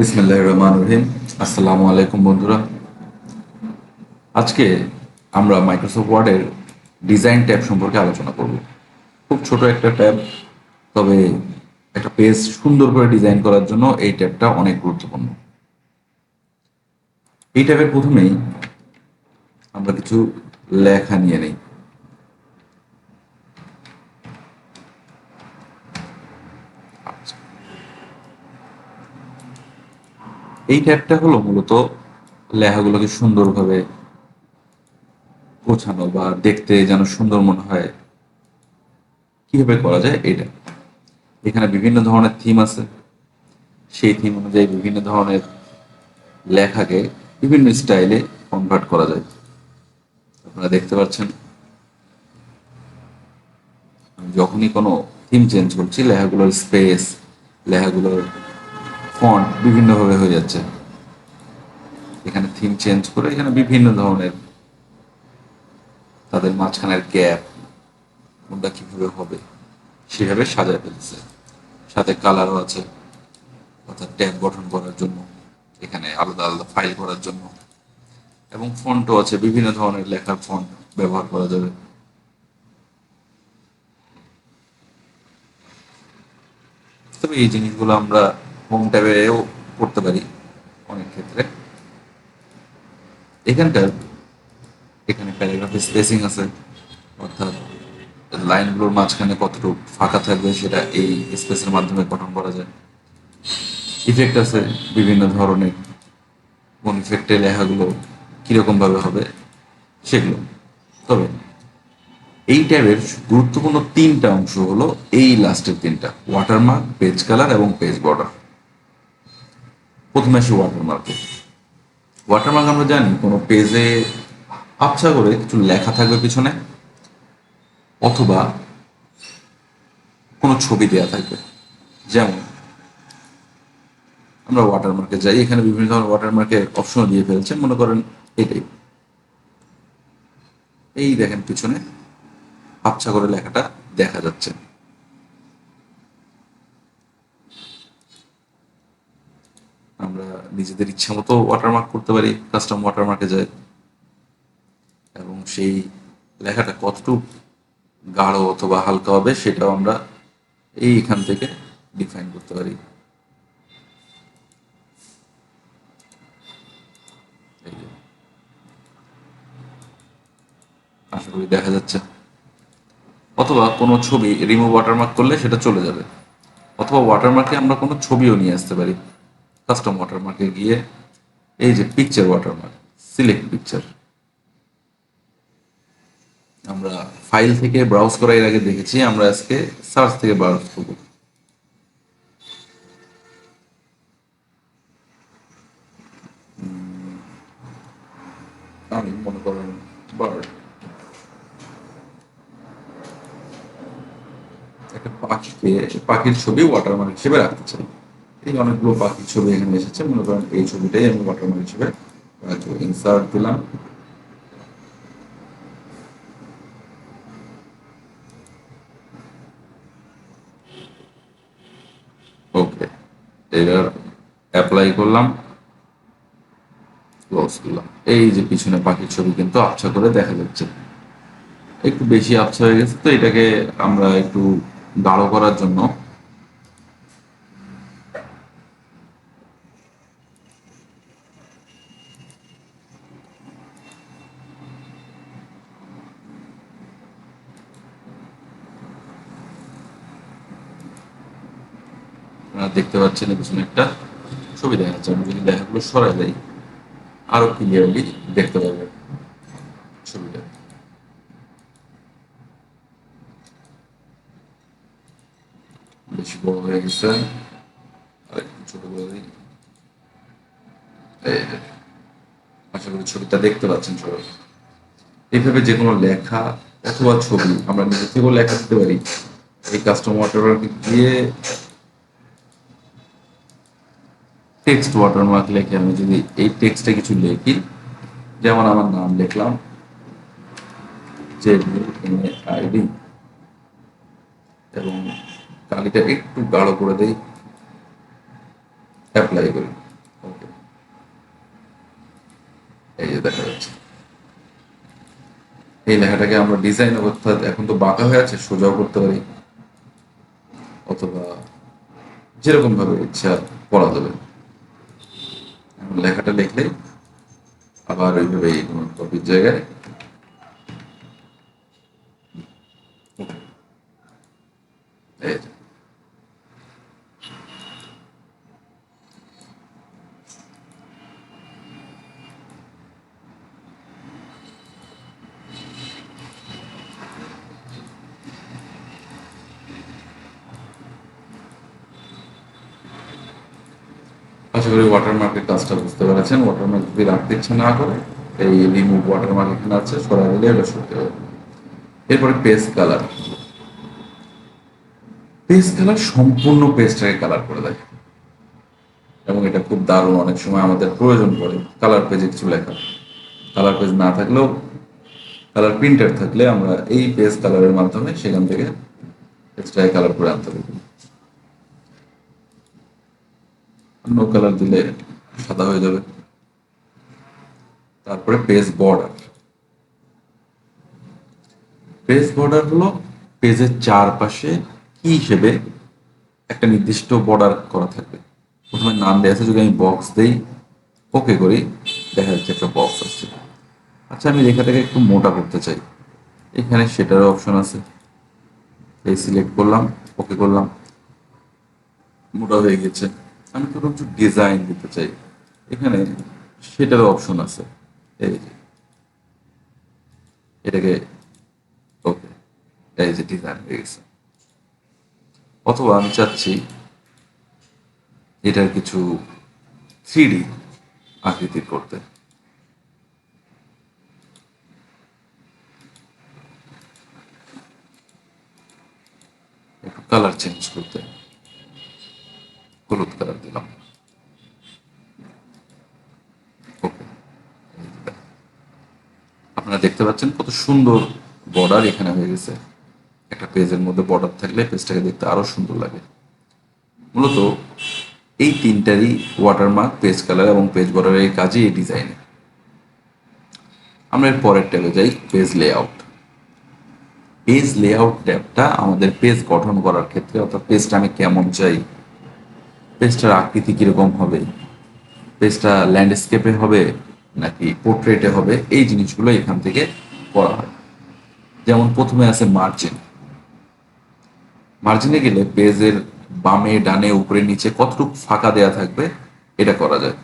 বিসমিল্লাহ রহমান রহিম। আসসালামু আলাইকুম বন্ধুরা। আজকে আমরা মাইক্রোসফট ওয়ার্ডের ডিজাইন ট্যাব সম্পর্কে আলোচনা করব। খুব ছোট একটা ট্যাব, তবে একটা পেজ সুন্দর করে ডিজাইন করার জন্য এই ট্যাবটা অনেক গুরুত্বপূর্ণ। এই ট্যাবের প্রথমেই আমরা কিছু লেখা নিয়ে নেই। এই ট্যাবটা হলো মূলত লেখাগুলোকে সুন্দরভাবে গোছানো বা দেখতে যেন সুন্দর মনে হয়। কীভাবে করা যায়? এটা এখানে বিভিন্ন ধরনের থিম আছে। সেই থিম অনুযায়ী বিভিন্ন ধরনের লেখাকে বিভিন্ন স্টাইলে কনভার্ট করা যায়। আপনারা দেখতে পাচ্ছেন যখনই কোনো থিম চেঞ্জ করছি লেখাগুলোর স্পেস লেখাগুলোর ফন্ট বিভিন্নভাবে হয়ে যাচ্ছে। এখানে থিম চেঞ্জ করে এখানে বিভিন্ন ধরনের তাদের মাঝখানের গ্যাপ কোনটা কীভাবে হবে সেভাবে সাজায় ফেলছে। সাথে কালারও আছে, অর্থাৎ ট্যাব গঠন করার জন্য, এখানে আলাদা আলাদা ফাইল করার জন্য। এবং ফন্টও আছে, বিভিন্ন ধরনের লেখার ফন্ট ব্যবহার করা যাবে। তবে এই জিনিসগুলো আমরা হোম ট্যাবেও করতে পারি অনেক ক্ষেত্রে। এখানকার এখানে প্যারাগ্রাফে স্পেসিং আছে, অর্থাৎ লাইনগুলোর মাঝখানে কতটুকু ফাঁকা থাকবে সেটা এই স্পেসের মাধ্যমে গঠন করা যায়। ইফেক্ট আছে বিভিন্ন ধরনের, কোন ইফেক্টে লেখাগুলো কীরকম ভাবে হবে সেগুলো। তবে এই ট্যাবের গুরুত্বপূর্ণ তিনটা অংশ হলো এই লাস্টের তিনটা ওয়াটারমার্ক পেজ কালার এবং পেজ বর্ডার প্রথমে আসি ওয়াটারমার্কে ওয়াটারমার্ক আমরা জানি, কোনো পেজে আবছা করে কিছু লেখা থাকবে পিছনে, অথবা কোনো ছবি দেয়া থাকবে। যেমন, আমরা ওয়াটারমার্কে যাই, এখানে বিভিন্ন ধরনের ওয়াটারমার্কের অপশন দিয়ে ফেলছে, মনে করেন এটাই। এই দেখেন পিছনে আবছা করে লেখাটা দেখা যাচ্ছে আমরা নিজেদের ইচ্ছা মতো ওয়াটারমার্ক করতে পারি কাস্টম ওয়াটারমার্কে যাই। এবং সেই লেখাটা কতটুকু গাঢ় অথবা হালকা হবে সেটাও আমরা এই এখান থেকে ডিফাইন করতে পারি। আশা করি দেখা যাচ্ছে। অথবা কোনো ছবি রিমুভ ওয়াটারমার্ক করলে সেটা চলে যাবে। অথবা ওয়াটারমার্কে আমরা কোনো ছবিও নিয়ে আসতে পারি। কাস্টম ওয়াটারমার্কে গিয়ে এই যে পিকচার ওয়াটারমার্ক সিলেক্ট পিকচার আমরা ফাইল থেকে ব্রাউজ করার এর আগে দেখেছি, আমরা আজকে সার্চ থেকে ব্রাউজ করব। মনে করেন বার্ড একটা পাখিকে, পাখির ছবি ওয়াটারমার্ক হিসেবে রাখতে চাই। এই অনেকগুলো পাখির ছবি এখানে এসেছে, মনে করেন এই ছবিটাই আমি ওয়াটারমার্ক হিসেবে ইনসার্ট দিলাম। ওকে এবার অ্যাপ্লাই করলাম ক্লোজ করলাম। এই যে পিছনে পাখির ছবি কিন্তু আবছা করে দেখা যাচ্ছে। একটু বেশি আবছা হয়ে গেছে, তো এটাকে আমরা একটু গাঢ় করার জন্য আপনারা দেখতে পাচ্ছেন পিছনে একটা ছবি দেখা যাচ্ছে। আমি যদি লেখাগুলো সরাই যাই আরও ক্লিয়ারলি দেখতে পাবেন ছবিটা। বেশি বড় হয়ে গেছে। আশা করি ছবিটা দেখতে পাচ্ছেন সবাই। এইভাবে যে কোনো লেখা অথবা ছবি, আমরা নিজে থেকেও লেখা দিতে পারি। এই কাস্টমার গিয়ে টেক্সট ওয়াটারমার্ক লেখে আমি যদি এই টেক্সটে কিছু লিখি, যেমন আমার নাম লিখলাম যে আইডি এবং কালিটা একটু গাঢ় করে দেই অ্যাপ্লাই করি। ওকে এই যে দেখা যাচ্ছে। এই লেখাটাকে আমরা ডিজাইন অর্থাৎ এখন তো বাঁকা হয়ে আছে, সোজাও করতে পারি। অথবা যেরকম ভাবে ইচ্ছা পড়া যাবে। লেখাটা লিখলেই আবার ওইভাবে কপির জায়গায় এই করি ওয়াটারমার্কের কাজটা বুঝতে পেরেছেন ওয়াটারমার্ক যদি রাখতে ইচ্ছা না করে, এই রিমুভ ওয়াটারমার্ক এখানে আছে সরাই দিলে এটা সরতে হবে এরপরে পেজ কালার পেজ কালার সম্পূর্ণ পেজটাকে কালার করে দেয় এবং এটা খুব দারুণ অনেক সময় আমাদের প্রয়োজন পড়ে কালার পেজে কিছু লেখা। কালার পেজ না থাকলেও কালার প্রিন্টার থাকলে আমরা এই পেজ কালারের মাধ্যমে সেখান থেকে পেজটাকে কালার করে আনতে পারি। অন্য কালার দিলে সাদা হয়ে যাবে। তারপরে পেজ বর্ডার পেজ বর্ডার হলো পেজের চারপাশে কি হিসেবে একটা নির্দিষ্ট বর্ডার করা থাকবে। প্রথমে নাম দেওয়া আছে, যদি আমি বক্স দেই ওকে করি, দেখা যাচ্ছে একটা বক্স আসছে। আচ্ছা আমি লেখাটাকে একটু মোটা করতে চাই। এখানে সেটারও অপশন আছে। এই সিলেক্ট করলাম ওকে করলাম। মোটা হয়ে গেছে। আমি কোনো কিছু ডিজাইন দিতে চাই। এখানে সেটারও অপশন আছে। এই যে। এটাকে, ওকে, এই যে ডিজাইন হয়ে গেছে। অথবা আমি চাচ্ছি এটার কিছু থ্রি আকৃতির করতে। একটু কালার চেঞ্জ করতে। হলুদ কালার দিলাম আপনারা দেখতে পাচ্ছেন কত সুন্দর বর্ডার এখানে হয়ে গেছে। একটা পেজের মধ্যে বর্ডার থাকলে পেজটাকে দেখতে আরও সুন্দর লাগে। মূলত এই তিনটারই ওয়াটারমার্ক পেজ কালার এবং পেজ বর্ডারের কাজই এই ডিজাইনে আমরা এর পরের ট্যাবে যাই পেজ লেআউট পেজ লেআউট ট্যাবটা আমাদের পেজ গঠন করার ক্ষেত্রে অর্থাৎ পেজটা আমি কেমন চাই পেজটার আকৃতি কীরকম হবে? পেজটা ল্যান্ডস্কেপে হবে নাকি পোর্ট্রেটে হবে? এই জিনিসগুলো এখান থেকে করা হয়। যেমন প্রথমে আছে মার্জিন মার্জিনে গেলে পেজের বামে ডানে উপরে নিচে কতটুকু ফাঁকা দেয়া থাকবে এটা করা যায়।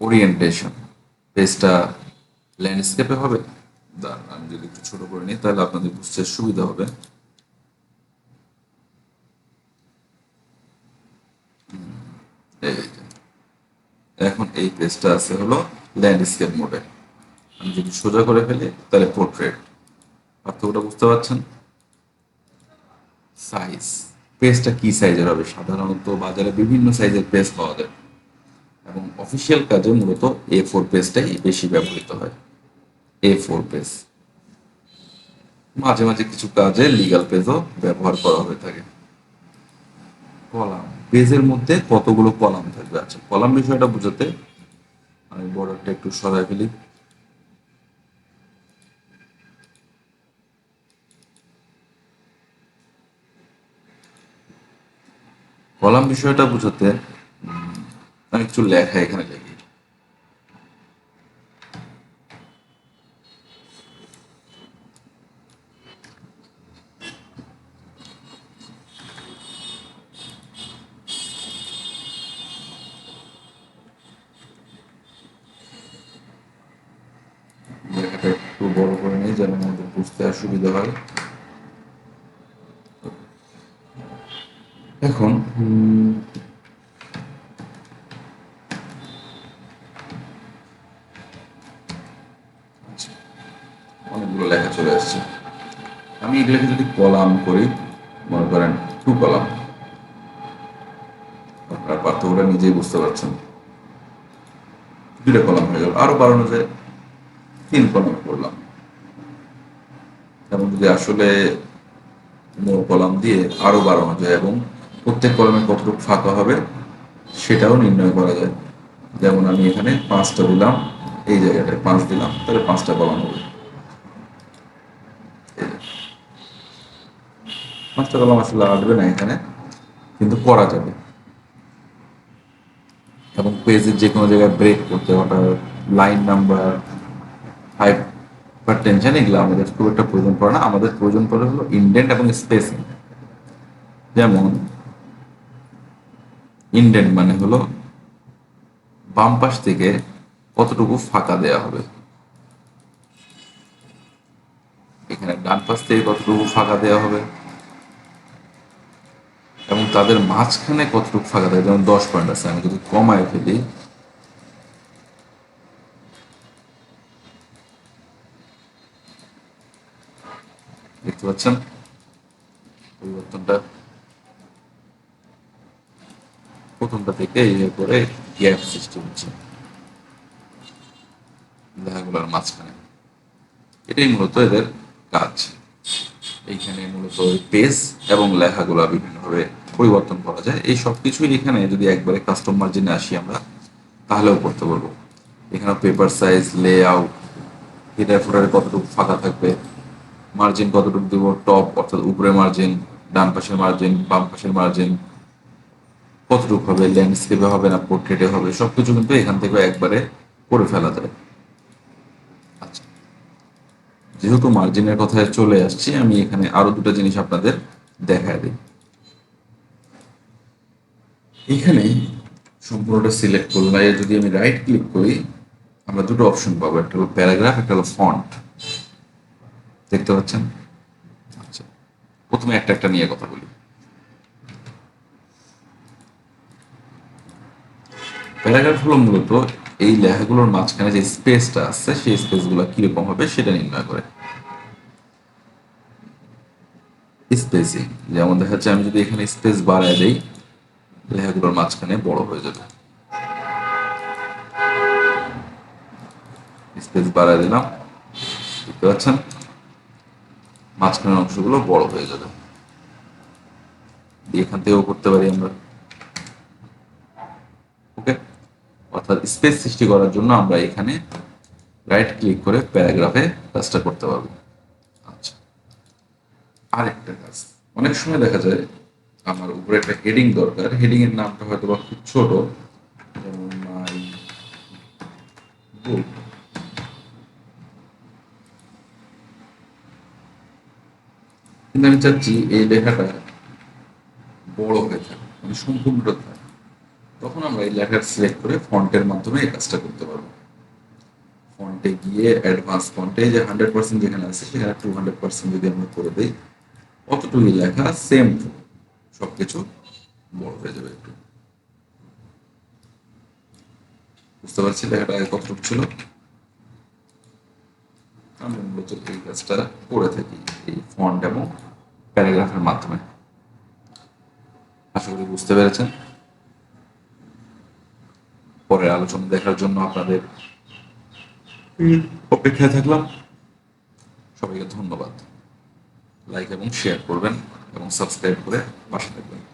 ওরিয়েন্টেশন পেজটা ল্যান্ডস্কেপে হবে। দাঁড়ান, আমি যদি একটু ছোট করে নিই তাহলে আপনাদের বুঝতে সুবিধা হবে। এখন এই পেজটা আছে হলো ল্যান্ডস্কেপ মোডে আমি যদি সোজা করে ফেলি, তাহলে পোর্ট্রেট পার্থক্যটা বুঝতে পারছেন? সাইজ পেজটা কি সাইজের হবে? সাধারণত বাজারে বিভিন্ন সাইজের পেজ পাওয়া যায়। এবং অফিসিয়াল কাজে মূলত এ ফোর পেজটাই বেশি ব্যবহৃত হয়। A four page. মাঝে মাঝে কিছু কাজে লিগাল পেজও ব্যবহার করা হয়ে থাকে। কলাম। পেজের মধ্যে কতগুলো কলাম থাকবে? আচ্ছা কলাম বিষয়টা বোঝাতে আমি বর্ডারটা একটু সরাই ফেলি। কলাম বিষয়টা বোঝাতে আমি একটু লেখা এখানে লিখি লেখাটা একটু বড় করে নিই যেন আমাদের বুঝতে অসুবিধা হয়। এখন অনেকগুলো লেখা চলে আসছে। আমি এগুলোকে যদি কলাম করি, মনে করেন টু কলাম। আপনার পার্থক্যটা নিজেই বুঝতে পারছেন। দুটো কলাম হয়ে গেল। আরও বাড়ানো যায়। তিন কলাম করলাম এবং যদি আসলে কলাম দিয়ে আরও বাড়ানো যায় এবং প্রত্যেক কলমে কতটুকু ফাঁকা হবে সেটাও নির্ণয় করা যায়। যেমন আমি এখানে পাঁচটা দিলাম, এই জায়গাটায় পাঁচ দিলাম, তাহলে পাঁচটা কলাম হবে। পাঁচটা কলাম আসলে আসবে না এখানে, কিন্তু করা যাবে। এবং পেজের যে কোনো জায়গায় ব্রেক করতে অর্থাৎ লাইন নাম্বার ফাইভ বা টেনশন এগুলো আমাদের খুব একটা প্রয়োজন পড়ে না। আমাদের প্রয়োজন পড়ে হলো ইন্ডেন্ট এবং স্পেসিং যেমন ইন্ডেন্ট মানে হলো বাম পাশ থেকে কতটুকু ফাঁকা দেয়া হবে। এখানে ডান পাশ থেকে কতটুকু ফাঁকা দেওয়া হবে। এবং তাদের মাঝখানে কতটুকু ফাঁকা দেয় যেমন দশ পয়েন্ট আছে। আমি যদি কমায় ফেলি দেখতে পাচ্ছেন? পরিবর্তনটা প্রথমটা থেকে এই করে গ্যাপ সৃষ্টি হচ্ছে। লেখাগুলোর মাঝখানে। এটাই মূলত এদের কাজ। এইখানে মূলত পেজ এবং লেখাগুলো বিভিন্নভাবে পরিবর্তন করা যায়। এই সব কিছুই এখানে যদি একবারে কাস্টম মার্জিনে আসি আমরা, তাহলেও করতে পারব। এখানে paper size layout header ফুটারে কতটুকু ফাঁকা থাকবে মার্জিন কতটুকু দেবো? টপ অর্থাৎ উপরে মার্জিন ডান পাশের মার্জিন বাম পাশের মার্জিন কতটুকু হবে? ল্যান্ডস্কেপে হবে না পোর্ট্রেটে হবে? সবকিছু কিন্তু এখান থেকে একবারে করে ফেলা যায়। আচ্ছা। যেহেতু মার্জিনের কথায় চলে আসছি, আমি এখানে আরও দুটো জিনিস আপনাদের দেখায় দিই। এখানে সম্পূর্ণটা সিলেক্ট করলাম যদি আমি রাইট ক্লিক করি, আমরা দুটো অপশন পাবো। একটা হলো প্যারাগ্রাফ একটা হলো ফন্ট দেখতে পাচ্ছেন? আচ্ছা প্রথমে একটা একটা নিয়ে কথা বলি। প্যারাগ্রাফ হলো মূলত এই লেখাগুলোর মাঝখানে যে স্পেসটা আছে, সেই স্পেসগুলো কীরকম হবে সেটা নির্ণয় করে। স্পেসিং যেমন দেখা যাচ্ছে, আমি যদি এখানে স্পেস বাড়ায় দেই, লেখাগুলোর মাঝখানে বড় হয়ে যাবে। স্পেস বাড়ায় দিলাম, দেখতে পাচ্ছেন? মাঝখানের অংশগুলো বড় হয়ে যাবে। এখান থেকেও করতে পারি আমরা। ওকে অর্থাৎ স্পেস সৃষ্টি করার জন্য আমরা এখানে রাইট ক্লিক করে প্যারাগ্রাফে কাজটা করতে পারব। আচ্ছা। আরেকটা কাজ। অনেক সময় দেখা যায় আমার উপরে একটা হেডিং দরকার। হেডিং এর নামটা হয়তো বা খুব ছোট। যেমন মাই বুক কিন্তু আমি চাচ্ছি এই লেখাটা বড় হয়ে থাকে মানে সম্পূর্ণটা থাকে। তখন আমরা এই লেখার সিলেক্ট করে ফন্টের মাধ্যমে এই কাজটা করতে পারব। ফন্টে গিয়ে অ্যাডভান্স ফন্টে যে হান্ড্রেড পার্সেন্ট যেখানে আছে, সেখানে টু হান্ড্রেড পার্সেন্ট যদি আমরা করে দিই, অতটুকুই লেখা সেম সবকিছু বড় হয়ে যাবে একটু। বুঝতে পারছি লেখাটা কতটুকু ছিল? আমরা মূলত এই কাজটা করে থাকি এই ফন্ট এবং প্যারাগ্রাফের মাধ্যমে। আশা করি বুঝতে পেরেছেন। পরের আলোচনা দেখার জন্য আপনাদের অপেক্ষায় থাকলাম। সবাইকে ধন্যবাদ। লাইক এবং শেয়ার করবেন এবং সাবস্ক্রাইব করে পাশে থাকবেন।